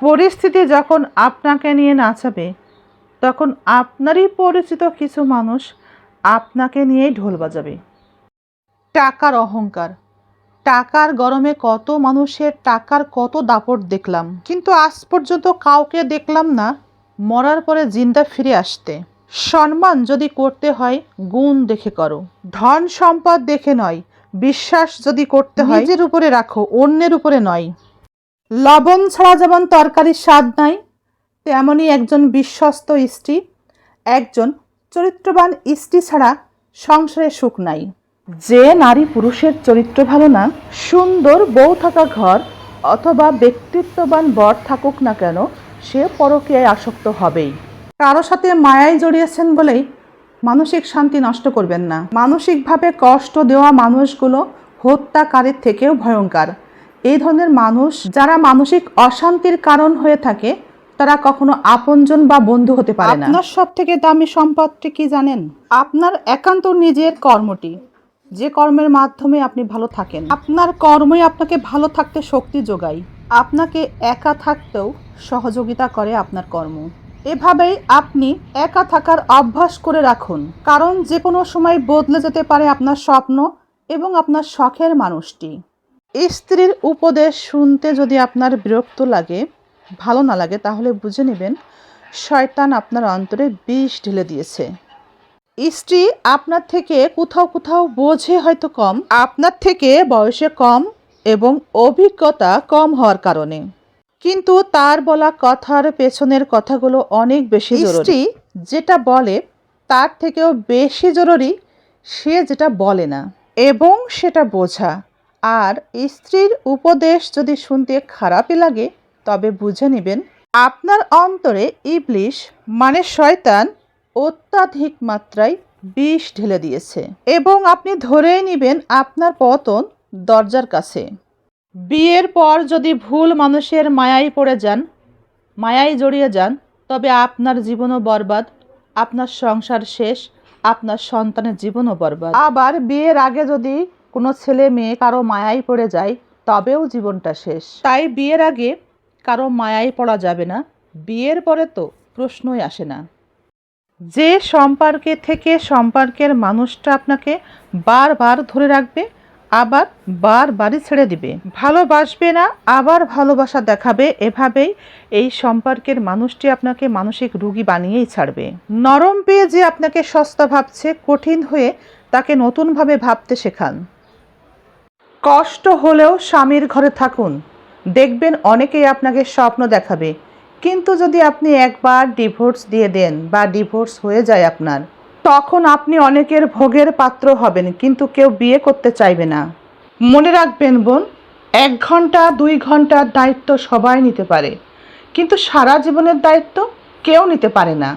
পরিস্থিতি যখন আপনাকে নিয়ে নাচাবে, তখন আপনারই পরিচিত কিছু মানুষ আপনাকে নিয়েই ঢোল বাজাবে। টাকার অহংকার। টাকার গরমে কত মানুষের টাকার কত দাপট দেখলাম। কিন্তু আজ পর্যন্ত কাউকে দেখলাম না, মরার পরে জিন্দা ফিরে আসতে। সম্মান যদি করতে হয়, গুণ দেখে করো। ধন সম্পদ দেখে নয়, বিশ্বাস যদি করতে হয়, নিজের উপরে রাখো, অন্যের উপরে নয়। লবণ ছাড়া যেমন তরকারির স্বাদ নাই তেমনই একজন বিশ্বস্ত স্ত্রী, একজন চরিত্রবান স্ত্রী ছাড়া সংসারে সুখ নাই। যে নারী পুরুষের চরিত্র ভালো না, সুন্দর বউ থাকা ঘর অথবা ব্যক্তিত্ববান বর থাকুক না কেন, সে পরকীয়ায় আসক্ত হবেই। কারও সাথে মায়ায় জড়িয়েছেন বলেই মানসিক শান্তি নষ্ট করবেন না। মানসিকভাবে কষ্ট দেওয়া মানুষগুলো হত্যাকারীর থেকেও ভয়ঙ্কর। এই ধরনের মানুষ, যারা মানসিক অশান্তির কারণ হয়ে থাকে, তারা কখনো আপনজন বা বন্ধু হতে পারে না। আপনার সব থেকে দামি সম্পদটি কি জানেন? আপনার একান্ত নিজের কর্মটি, যে কর্মের মাধ্যমে আপনি ভালো থাকেন। আপনার কর্মই আপনাকে ভালো থাকতে শক্তি যোগায়। আপনাকে একা থাকতেও সহযোগিতা করে আপনার কর্ম। এভাবেই আপনি একা থাকার অভ্যাস করে রাখুন। কারণ যে কোনো সময় বদলে যেতে পারে আপনার স্বপ্ন এবং আপনার শখের মানুষটি। স্ত্রীর উপদেশ শুনতে যদি আপনার বিরক্ত লাগে, ভালো না লাগে, তাহলে বুঝে নেবেন শয়তান আপনার অন্তরে বিষ ঢেলে দিয়েছে। স্ত্রী আপনার থেকে কোথাও কোথাও বোঝে হয়তো কম, আপনার থেকে বয়সে কম এবং অভিজ্ঞতা কম হওয়ার কারণে। কিন্তু তার বলা কথার পেছনের কথাগুলো অনেক বেশি জরুরি। যেটা বলে তার থেকেও বেশি জরুরি, সে যেটা বলে না এবং সেটা বোঝা। আর স্ত্রীর উপদেশ যদি শুনতে খারাপই লাগে, তবে বুঝে নেবেন, আপনার অন্তরে ইবলিশ মানে শয়তান, অত্যাধিক মাত্রায় বিষ ঢেলে দিয়েছে। এবং আপনি ধরেই নেবেন আপনার পতন দরজার কাছে। বিয়ের পর যদি ভুল মানুষের মায়ায় পড়ে যান, মায়ায় জড়িয়ে যান, তবে আপনার জীবনও বরবাদ, আপনার সংসার শেষ, আপনার সন্তানের জীবনও বরবাদ। আবার বিয়ের আগে যদি কোনো ছেলে মেয়ে কারও মায়ায় পড়ে যায়, তবেও জীবনটা শেষ। তাই বিয়ের আগে কারও মায়ায় পড়া যাবে না, বিয়ের পরে তো প্রশ্নই আসে না। যে সম্পর্কে থেকে সম্পর্কের মানুষটা আপনাকে বারবার ধরে রাখবে, আবার বারবারই ছেড়ে দিবে। ভালোবাসবে না, আবার ভালোবাসা দেখাবে, এভাবেই এই সম্পর্কের মানুষটি আপনাকে মানসিক রুগী বানিয়েই ছাড়বে। নরম পেয়ে যে আপনাকে সস্তা ভাবছে, কঠিন হয়ে তাকে নতুনভাবে ভাবতে শেখান। কষ্ট হলেও স্বামীর ঘরে থাকুন। দেখবেন অনেকেই আপনাকে স্বপ্ন দেখাবে। কিন্তু যদি আপনি একবার ডিভোর্স দিয়ে দেন বা ডিভোর্স হয়ে যায় আপনার, তখন আপনি অনেকের ভোগের পাত্র হবেন, কিন্তু কেউ বিয়ে করতে চাইবে না। মনে রাখবেন বোন, এক ঘণ্টা, দুই ঘণ্টার দায়িত্ব সবাই নিতে পারে। কিন্তু সারা জীবনের দায়িত্ব কেউ নিতে পারে না।